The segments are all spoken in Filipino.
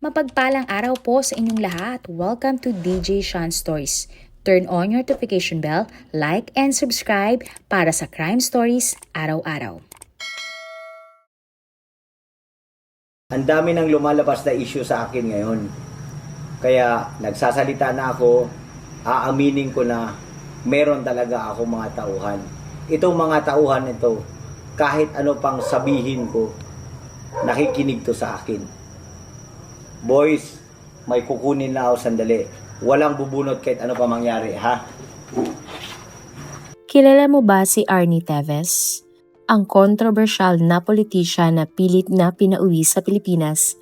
Mapagpalang araw po sa inyong lahat. Welcome to DJ Sean Stories. Turn on your notification bell, like and subscribe para sa crime stories araw-araw. Ang dami nang lumalabas na issue sa akin ngayon. Kaya nagsasalita na ako, aaminin ko na meron talaga ako mga tauhan. Itong mga tauhan ito, kahit ano pang sabihin ko, nakikinig to sa akin. Boys, may kukunin na ako sandali. Walang bubunot kahit ano pa mangyari, ha? Kilala mo ba si Arnie Teves? Ang controversial na politisyan na pilit na pinauwi sa Pilipinas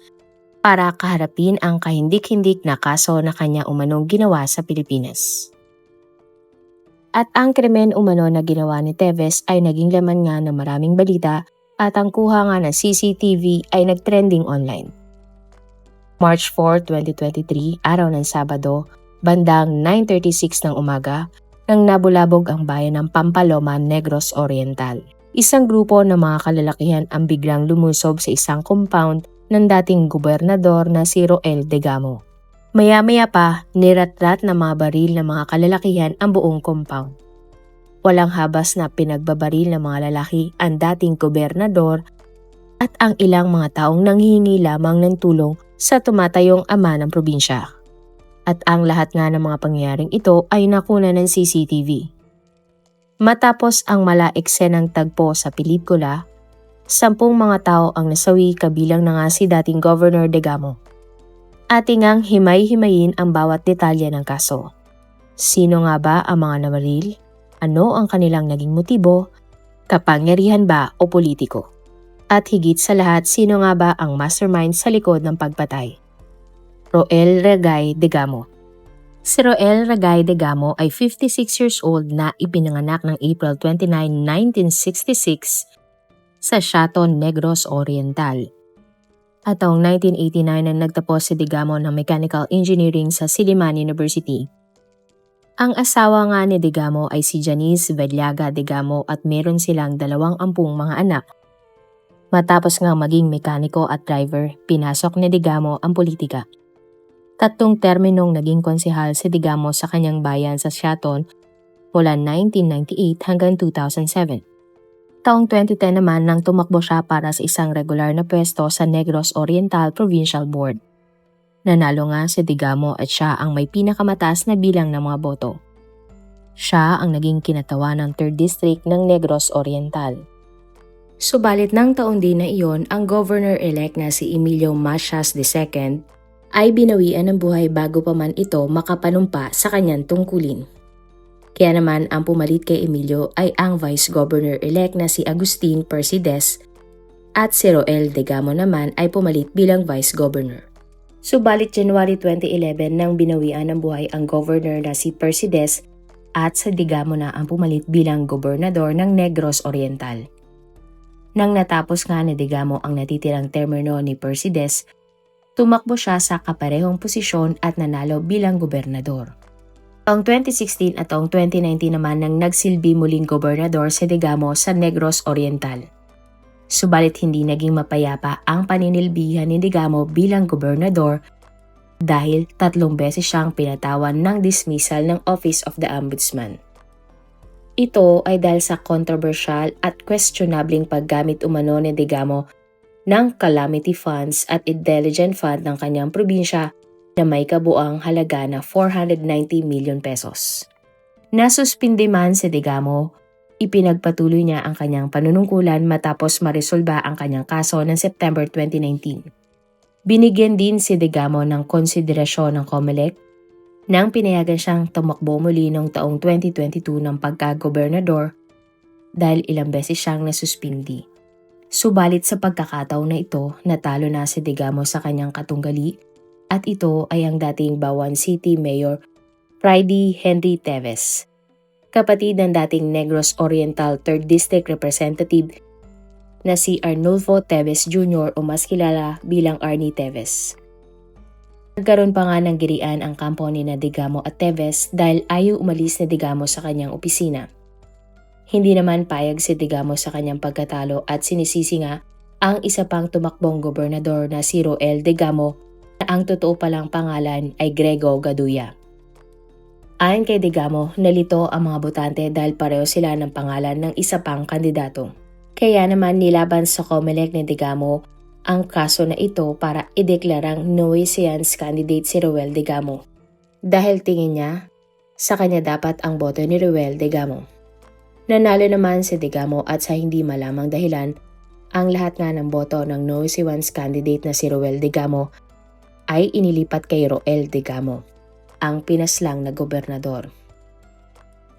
para kaharapin ang kahindik-hindik na kaso na kanya umanong ginawa sa Pilipinas. At ang krimen umano na ginawa ni Teves ay naging laman nga ng maraming balita at ang kuha nga ng CCTV ay nagtrending online. March 4, 2023, araw ng Sabado, bandang 9.36 ng umaga, nang nabulabog ang bayan ng Pampaloma, Negros Oriental. Isang grupo ng mga kalalakihan ang biglang lumusob sa isang compound ng dating gobernador na si Roel Degamo. Maya-maya pa, niratrat na mga baril ng mga kalalakihan ang buong compound. Walang habas na pinagbabaril ng mga lalaki ang dating gobernador at ang ilang mga taong nanghihingi lamang ng tulong sa tumatayong ama ng probinsya. At ang lahat nga ng mga pangyayaring ito ay nakuna ng CCTV. Matapos ang mala eksenang tagpo sa pelikula, sampung mga tao ang nasawi kabilang na nga si dating Governor Degamo. Ating ang himay-himayin ang bawat detalye ng kaso. Sino nga ba ang mga namaril? Ano ang kanilang naging motibo? Kapangyarihan ba o politiko? At higit sa lahat, sino nga ba ang mastermind sa likod ng pagpatay? Roel Regay Degamo Si Roel Regay Degamo ay 56 years old na ipinanganak ng April 29, 1966 sa Chaton Negros Oriental. At taong 1989 nang nagtapos si Degamo ng Mechanical Engineering sa Siliman University. Ang asawa nga ni Degamo ay si Janice Vedliaga Degamo at meron silang dalawang ampung mga anak. Matapos nga maging mekaniko at driver, pinasok ni Degamo ang politika. Tatlong terminong naging konsehal si Digamo sa kanyang bayan sa Chaton mula 1998 hanggang 2007. Taong 2010 naman nang tumakbo siya para sa isang regular na pwesto sa Negros Oriental Provincial Board. Nanalo nga si Digamo at siya ang may pinakamataas na bilang ng mga boto. Siya ang naging kinatawa ng 3rd District ng Negros Oriental. Subalit ng taon din na iyon, ang governor-elect na si Emilio Masias II ay binawian ng buhay bago pa man ito makapanumpa sa kanyang tungkulin. Kaya naman ang pumalit kay Emilio ay ang Vice Governor-elect na si Agustin Persides at si Roel Degamo naman ay pumalit bilang Vice Governor. Subalit January 2011 nang binawian ng buhay ang Governor na si Persides at sa Degamo na ang pumalit bilang Gobernador ng Negros Oriental. Nang natapos nga ni Degamo ang natitirang termino ni Persides, tumakbo siya sa kaparehong posisyon at nanalo bilang gobernador. Taong 2016 at taong 2019 naman nang nagsilbi muling gobernador si Degamo sa Negros Oriental. Subalit hindi naging mapayapa ang paninilbihan ni Degamo bilang gobernador dahil tatlong beses siyang pinatawan ng dismissal ng Office of the Ombudsman. Ito ay dahil sa controversial at questionabling paggamit umano ni Degamo ng calamity funds at intelligent fund ng kanyang probinsya na may kabuang halaga na 490 million pesos. Nasuspindi man si Digamo, ipinagpatuloy niya ang kanyang panunungkulan matapos maresolba ang kanyang kaso ng September 2019. Binigyan din si Digamo ng konsiderasyon ng COMELEC nang pinayagan siyang tumakbo muli noong taong 2022 ng pagka-gobernador dahil ilang beses siyang nasuspindi. Subalit sa pagkakataon na ito, natalo na si Digamo sa kanyang katunggali at ito ay ang dating Bawan City Mayor Friday Henry Teves, kapatid ng dating Negros Oriental 3rd District Representative na si Arnulfo Teves Jr. o mas kilala bilang Arnie Teves. Nagkaroon pa nga ng girian ang kampo ni na Digamo at Teves dahil ayaw umalis ni Digamo sa kanyang opisina. Hindi naman payag si Digamo sa kanyang pagkatalo at sinisisi nga ang isa pang tumakbong gobernador na si Roel Digamo na ang totoo palang pangalan ay Grego Gaduya. Ayon kay Digamo, nalito ang mga botante dahil pareho sila ng pangalan ng isa pang kandidato. Kaya naman nilaban sa Comelec ni Digamo ang kaso na ito para ideklarang nuisance candidate si Ruel Digamo. Dahil tingin niya, sa kanya dapat ang boto ni Ruel Digamo. Nanalo naman si Digamo at sa hindi malamang dahilan, ang lahat nga ng boto ng nuisance candidate na si Ruel Digamo ay inilipat kay Roel Digamo, ang pinaslang na gobernador.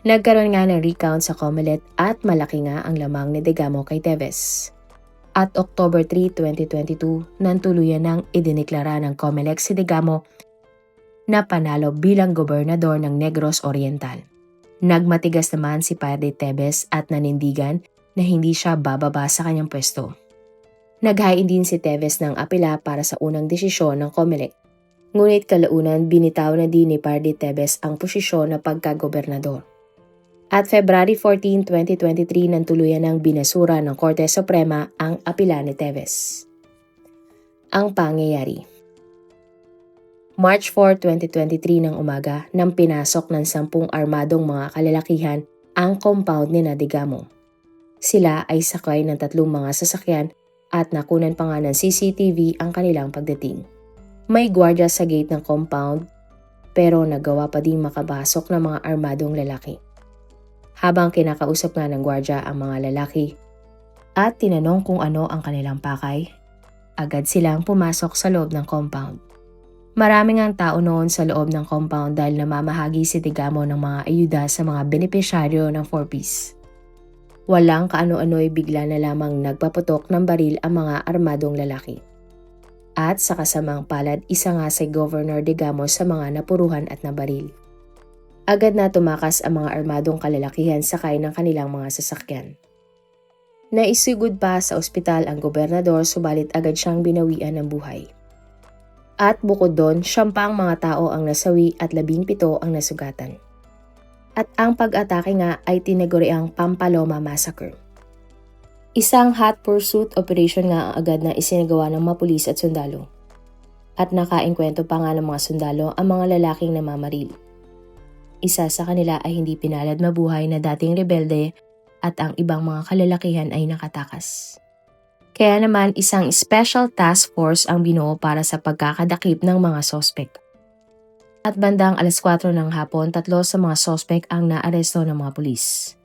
Nagkaroon nga ng recount sa Comelec at malaki nga ang lamang ni Digamo kay Teves. At October 3, 2022, nang tuluyan ng idineklara ng Comelec si Digamo na panalo bilang gobernador ng Negros Oriental. Nagmatigas naman si Padre Tebes at nanindigan na hindi siya bababa sa kanyang pwesto. Naghain din si Teves ng apela para sa unang desisyon ng Comelec. Ngunit kalaunan binitaw na din ni Padre Tebes ang posisyon na pagkagobernador. At February 14, 2023 nang tuluyan ng binasura ng Korte Suprema ang apela ni Teves. Ang pangyayari March 4, 2023 ng umaga nang pinasok ng sampung armadong mga kalalakihan ang compound ni Nadigamo. Sila ay sakay ng tatlong mga sasakyan at nakunan pa nga ng CCTV ang kanilang pagdating. May gwardiya sa gate ng compound pero nagawa pa ding makabasok ng mga armadong lalaki. Habang kinakausap nga ng gwardiya ang mga lalaki at tinanong kung ano ang kanilang pakay, agad silang pumasok sa loob ng compound. Maraming ang tao noon sa loob ng compound dahil namamahagi si Digamo ng mga ayuda sa mga benepisyaryo ng 4-piece. Walang kaano-ano'y bigla na lamang nagpaputok ng baril ang mga armadong lalaki. At sa kasamang palad, isa nga si Governor Digamo sa mga napuruhan at nabaril. Agad na tumakas ang mga armadong kalalakihan sakay ng kanilang mga sasakyan. Naisigod pa sa ospital ang gobernador subalit agad siyang binawian ng buhay. At bukod doon, siyam pa ang mga tao ang nasawi at labing pito ang nasugatan. At ang pag-atake nga ay tinaguriang Pampaloma Massacre. Isang hot pursuit operation nga ang agad na isinagawa ng mga pulis at sundalo. At nakaengkwento pa nga ng mga sundalo ang mga lalaking namamaril. Isa sa kanila ay hindi pinalad mabuhay na dating rebelde at ang ibang mga kalalakihan ay nakatakas. Kaya naman isang special task force ang binuo para sa pagkakadakip ng mga sospek. At bandang alas 4 ng hapon, tatlo sa mga sospek ang naaresto ng mga pulis.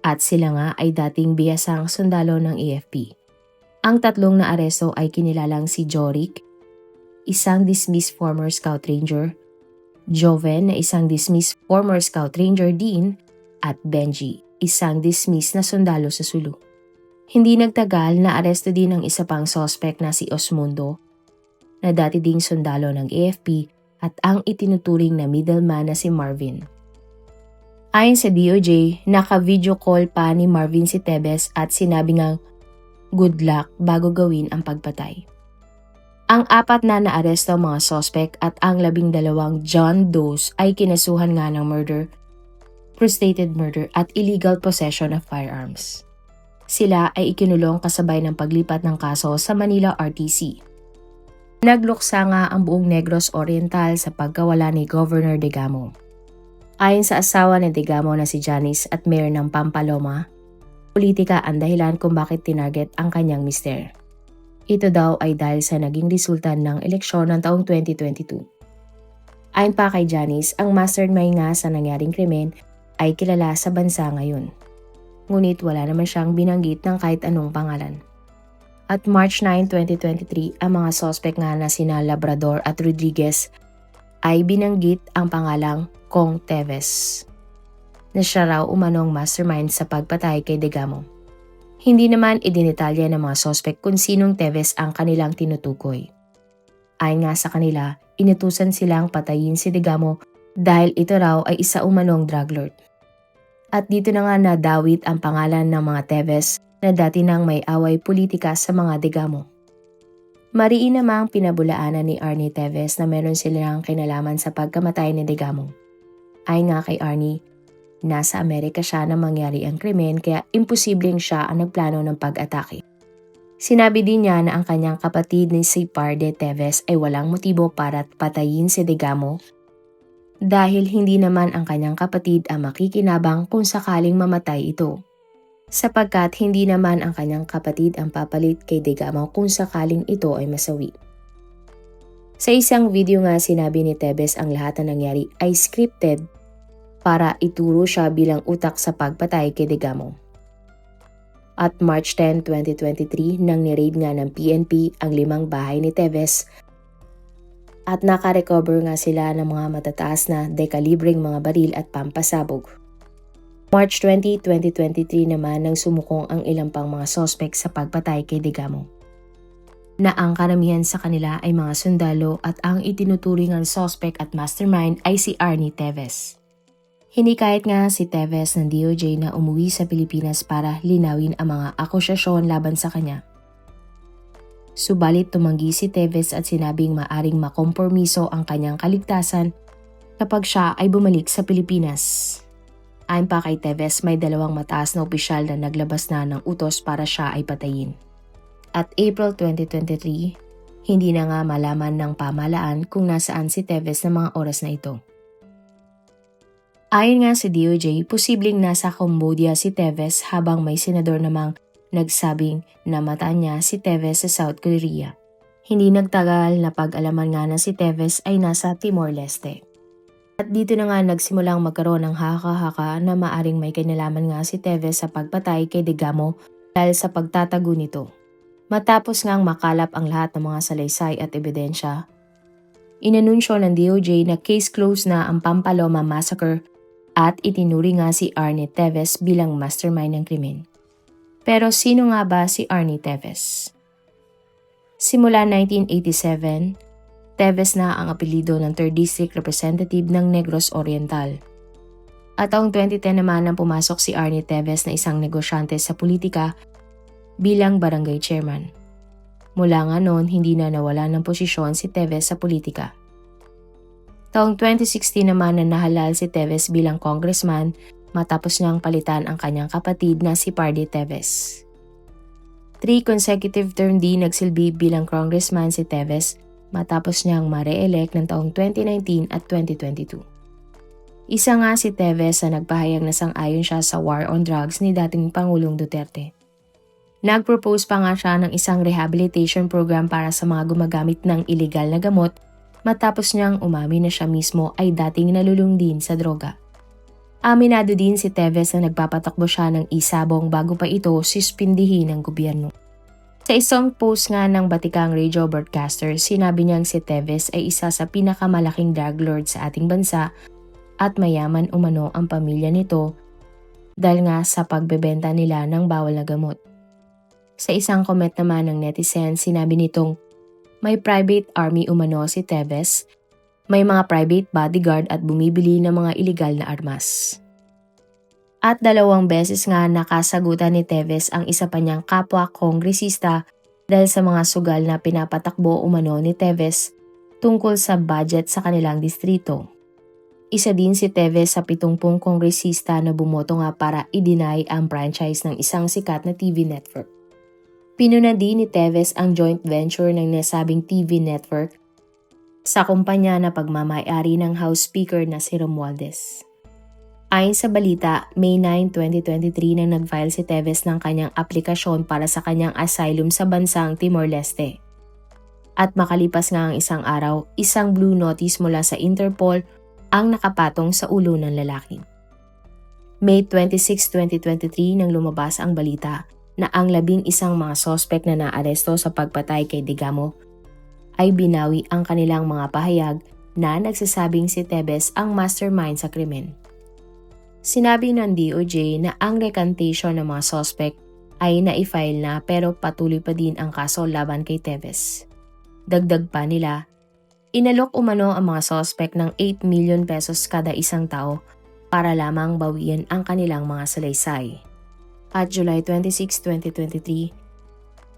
At sila nga ay dating biyasang sundalo ng AFP. Ang tatlong naaresto ay kinilalang si Jorik, isang dismissed former scout ranger, Joven na isang dismissed former scout ranger din, at Benji, isang dismissed na sundalo sa Sulu. Hindi nagtagal na aresto din ang isa pang sospek na si Osmundo na dati ding sundalo ng AFP at ang itinuturing na middleman na si Marvin. Ayon sa DOJ, naka-video call pa ni Marvin si Tebes at sinabi ngang good luck bago gawin ang pagpatay. Ang apat na naaresto mga sospek at ang labing dalawang John Does ay kinasuhan nga ng murder, prostrated murder at illegal possession of firearms. Sila ay ikinulong kasabay ng paglipat ng kaso sa Manila RTC. Nagluksa nga ang buong Negros Oriental sa pagkawala ni Governor Digamo. Ayon sa asawa ni Digamo na si Janice at mayor ng Pampaloma, politika ang dahilan kung bakit tinarget ang kanyang mister. Ito daw ay dahil sa naging resulta ng eleksyon ng taong 2022. Ayon pa kay Janice, ang mastermind nga sa nangyaring krimen ay kilala sa bansa ngayon ngunit wala naman siyang binanggit ng kahit anong pangalan. At March 9, 2023, ang mga sospek nga na sina Labrador at Rodriguez ay binanggit ang pangalang Kong Teves na siya raw umanong mastermind sa pagpatay kay Degamo. Hindi naman idinetalya ng mga sospek kung sinong Teves ang kanilang tinutukoy. Ayon nga sa kanila, inutusan silang patayin si Degamo dahil ito raw ay isa umanong drug lord. At dito na nga nadawit ang pangalan ng mga Teves na dati nang may away politika sa mga Degamo. Mariin namang pinabulaanan ni Arnie Teves na meron silang kinalaman sa pagkamatay ni Degamo. Ay nga kay Arnie, nasa Amerika siya na mangyari ang krimen kaya imposibleng siya ang nagplano ng pag-atake. Sinabi din niya na ang kanyang kapatid ni si Parde Teves ay walang motibo para patayin si Degamo dahil hindi naman ang kanyang kapatid ang makikinabang kung sakaling mamatay ito. Sapagkat hindi naman ang kanyang kapatid ang papalit kay Degamo kung sakaling ito ay masawi. Sa isang video nga sinabi ni Tebes ang lahat na nangyari ay scripted para ituro siya bilang utak sa pagpatay kay Degamo. At March 10, 2023 nang ni-raid nga ng PNP ang limang bahay ni Tevez at nakarecover nga sila ng mga matataas na dekalibreng mga baril at pampasabog. March 20, 2023 naman nang sumukong ang ilang pang mga sospek sa pagpatay kay Degamo. Na ang karamihan sa kanila ay mga sundalo at ang itinuturing ang sospek at mastermind ay si Arnie Teves. Hinikayat nga si Teves ng DOJ na umuwi sa Pilipinas para linawin ang mga akusasyon laban sa kanya. Subalit tumanggi si Teves at sinabing maaring makompormiso ang kanyang kaligtasan kapag siya ay bumalik sa Pilipinas. Ayon pa kay Teves, may dalawang mataas na opisyal na naglabas na ng utos para siya ay patayin. At April 2023, hindi na nga malaman ng pamalaan kung nasaan si Teves ng mga oras na ito. Ayon nga sa DOJ, posibleng nasa Cambodia si Teves habang may senador namang nagsabing namata niya si Teves sa South Korea. Hindi nagtagal na pag-alaman nga na si Teves ay nasa Timor-Leste. At dito na nga nagsimulang magkaroon ng haka-haka na maaring may kinalaman nga si Teves sa pagpatay kay Degamo dahil sa pagtatago nito. Matapos ngang makalap ang lahat ng mga salaysay at ebidensya, inanunsyo ng DOJ na case closed na ang Pampaloma Massacre at itinuri nga si Arnie Teves bilang mastermind ng krimen. Pero sino nga ba si Arnie Teves? Simula 1987, Teves na ang apelido ng 3rd District Representative ng Negros Oriental. At taong 2010 naman nang pumasok si Arnie Teves na isang negosyante sa politika bilang barangay chairman. Mula nga noon, hindi na nawala ng posisyon si Teves sa politika. Taong 2016 naman na nahalal si Teves bilang congressman matapos niyang palitan ang kanyang kapatid na si Pardy Teves. Three consecutive term din nagsilbi bilang congressman si Teves matapos niyang ma-re-elect ng taong 2019 at 2022. Isa nga si Teves na nagpahayag na sang-ayon siya sa war on drugs ni dating Pangulong Duterte. Nag-propose pa nga siya ng isang rehabilitation program para sa mga gumagamit ng illegal na gamot matapos niyang umami na siya mismo ay dating nalulung din sa droga. Aminado din si Teves na nagpapatakbo siya ng isabong bago pa ito sispindihin ng gobyerno. Sa isang post nga ng Batikang Radio Broadcaster, sinabi niyang si Teves ay isa sa pinakamalaking drug lord sa ating bansa at mayaman umano ang pamilya nito dahil nga sa pagbebenta nila ng bawal na gamot. Sa isang comment naman ng netizen, sinabi nitong may private army umano si Tebes, may mga private bodyguard at bumibili ng mga ilegal na armas. At dalawang beses nga nakasagutan ni Teves ang isa pa niyang kapwa kongresista dahil sa mga sugal na pinapatakbo umano ni Teves tungkol sa budget sa kanilang distrito. Isa din si Teves sa 70 kongresista na bumoto nga para i-deny ang franchise ng isang sikat na TV network. Pinuna din ni Teves ang joint venture ng nasabing TV network sa kumpanya na pagmamayari ng House Speaker na si Romualdez. Ayon sa balita, May 9, 2023 nang nag-file si Teves ng kanyang aplikasyon para sa kanyang asylum sa bansang Timor-Leste. At makalipas nga ang isang araw, isang blue notice mula sa Interpol ang nakapatong sa ulo ng lalaki. May 26, 2023 nang lumabas ang balita na ang labing isang mga sospek na naaresto sa pagpatay kay Digamo ay binawi ang kanilang mga pahayag na nagsasabing si Tebes ang mastermind sa krimen. Sinabi ng DOJ na ang recantation ng mga sospek ay na-file na pero patuloy pa din ang kaso laban kay Tevez. Dagdag pa nila, inalok umano ang mga sospek ng 8 million pesos kada isang tao para lamang bawian ang kanilang mga salaysay at July 26, 2023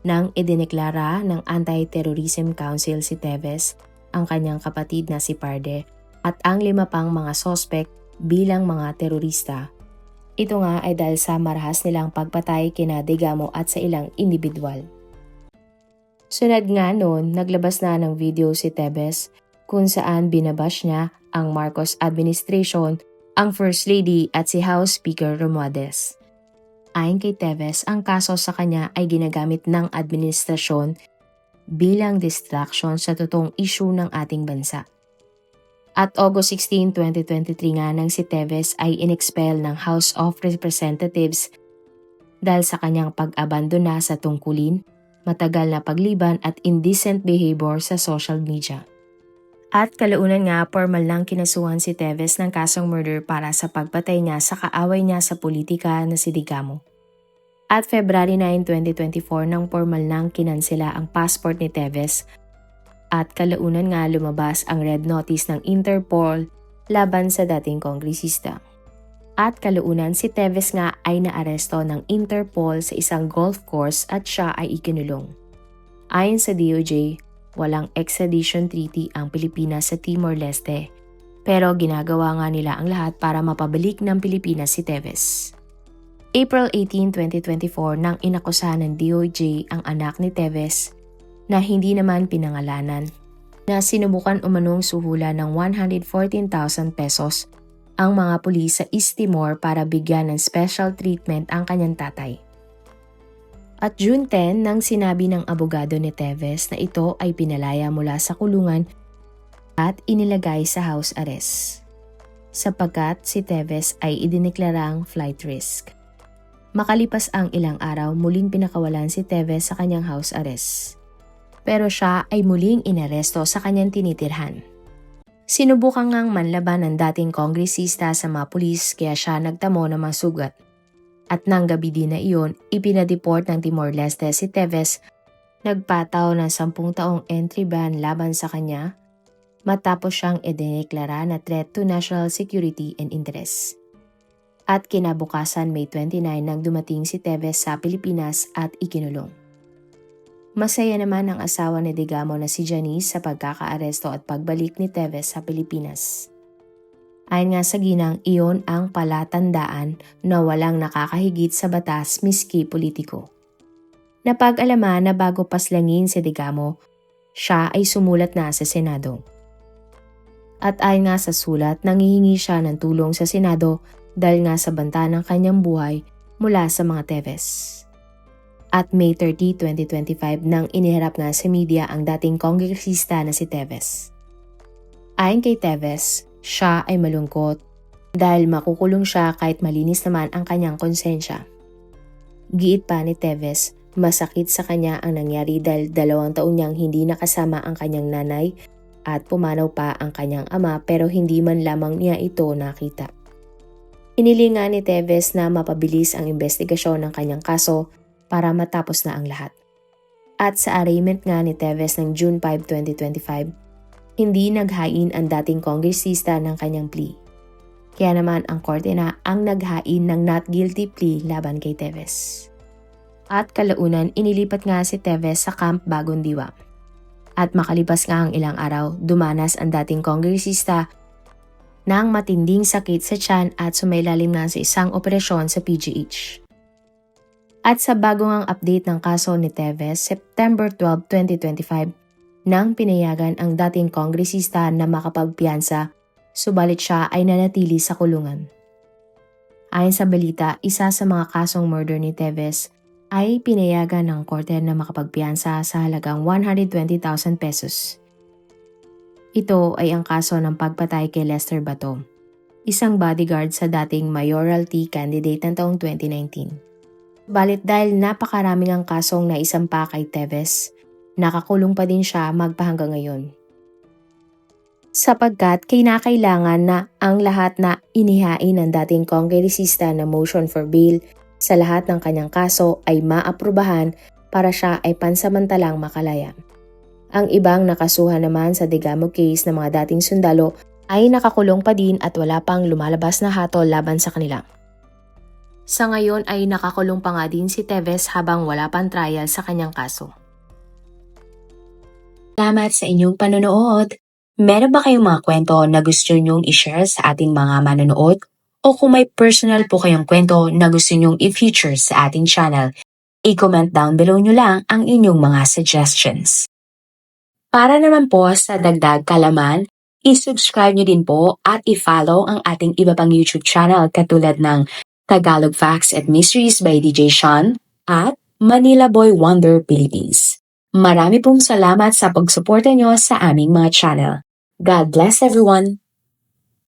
nang idineklara ng Anti-Terrorism Council si Teves, ang kanyang kapatid na si Parde at ang lima pang mga sospek bilang mga terorista. Ito nga ay dahil sa marahas nilang pagpatay kina Degamo at sa ilang individual. Sunod nga noon, naglabas na ng video si Tevez kung saan binabash niya ang Marcos administration, ang First Lady at si House Speaker Romualdez. Ayon kay Tevez, ang kaso sa kanya ay ginagamit ng administrasyon bilang distraction sa totoong issue ng ating bansa. At August 16, 2023 nga nang si Tevez ay inexpel ng House of Representatives dahil sa kanyang pag-abandona sa tungkulin, matagal na pagliban at indecent behavior sa social media. At kalaunan nga, formal lang kinasuhan si Tevez ng kasong murder para sa pagpatay niya sa kaaway niya sa politika na si Digamo. At February 9, 2024 nang formal nang kinansela ang passport ni Tevez at kalaunan nga lumabas ang red notice ng Interpol laban sa dating kongresista. At kalaunan si Tevez nga ay naaresto ng Interpol sa isang golf course at siya ay ikinulong. Ayon sa DOJ, walang extradition treaty ang Pilipinas sa Timor-Leste pero ginagawa nga nila ang lahat para mapabalik ng Pilipinas si Tevez. April 18, 2024 nang inakusahan ng DOJ ang anak ni Tevez na hindi naman pinangalanan na sinubukan umanong suhula ng 114,000 pesos ang mga pulis sa East Timor para bigyan ng special treatment ang kanyang tatay. At June 10 nang sinabi ng abogado ni Tevez na ito ay pinalaya mula sa kulungan at inilagay sa house arrest sapagkat si Tevez ay idineklarang flight risk. Makalipas ang ilang araw, muling pinakawalan si Tevez sa kanyang house arrest. Pero siya ay muling inaresto sa kanyang tinitirhan. Sinubukan ngang manlaban ng dating kongresista sa mga pulis kaya siya nagtamo ng mga sugat. At nang gabi din na iyon, ipinadeport ng Timor-Leste si Tevez, nagpataw ng 10 taong entry ban laban sa kanya matapos siyang idineklara na threat to national security and interest. At kinabukasan May 29 nang dumating si Tevez sa Pilipinas at ikinulong. Masaya naman ang asawa ni Digamo na si Janice sa pagkakaaresto at pagbalik ni Tevez sa Pilipinas. Ayon nga sa ginang, iyon ang palatandaan na walang nakakahigit sa batas miski politiko. Napag-alaman na bago paslangin si Digamo, siya ay sumulat na sa Senado. At ayon nga sa sulat, nangihingi siya ng tulong sa Senado dahil nga sa banta ng kanyang buhay mula sa mga Teves. At May 30, 2025 nang iniharap nga sa media ang dating kongresista na si Teves. Ayon kay Teves, siya ay malungkot dahil makukulong siya kahit malinis naman ang kanyang konsensya. Giit pa ni Teves, masakit sa kanya ang nangyari dahil dalawang taon niyang hindi nakasama ang kanyang nanay at pumanaw pa ang kanyang ama pero hindi man lamang niya ito nakita. Inilingan ni Teves na mapabilis ang investigasyon ng kanyang kaso para matapos na ang lahat. At sa arraignment nga ni Teves ng June 5, 2025, hindi naghain ang dating kongresista ng kanyang plea. Kaya naman ang korte na ang naghain ng not guilty plea laban kay Teves. At kalaunan inilipat nga si Teves sa Camp Bagong Diwa. At makalipas nga ang ilang araw, dumanas ang dating kongresista ng matinding sakit sa tiyan at sumailalim na sa isang operasyon sa PGH. At sa bagong ang update ng kaso ni Teves, September 12, 2025, nang pinayagan ang dating kongresista na makapagpiyansa, subalit siya ay nanatili sa kulungan. Ayon sa balita, isa sa mga kasong murder ni Teves ay pinayagan ng korte na makapagpiyansa sa halagang 120,000 pesos. Ito ay ang kaso ng pagpatay kay Lester Bato, isang bodyguard sa dating mayoralty candidate ng taong 2019. Balit dahil napakaraming ang kasong na isampa kay Teves, nakakulong pa din siya magpahanggang ngayon. Sapagkat kinakailangan na ang lahat na inihain ng dating kongresista na motion for bail sa lahat ng kanyang kaso ay maaprubahan para siya ay pansamantalang makalaya. Ang ibang nakasuhan naman sa Digamo case ng mga dating sundalo ay nakakulong pa din at wala pang lumalabas na hatol laban sa kanila. Sa ngayon ay nakakulong pa nga din si Teves habang wala pang trial sa kanyang kaso. Salamat sa inyong panonood. Meron ba kayong mga kwento na gusto nyong i-share sa ating mga manonood? O kung may personal po kayong kwento na gusto nyong i-feature sa ating channel, I-comment down below nyo lang ang inyong mga suggestions. Para naman po sa dagdag kalaman, i-subscribe nyo din po at i-follow ang ating iba pang YouTube channel katulad ng Tagalog Facts and Mysteries by DJ Sean at Manila Boy Wonder Philippines. Marami pong salamat sa pagsuporta nyo sa aming mga channel. God bless everyone!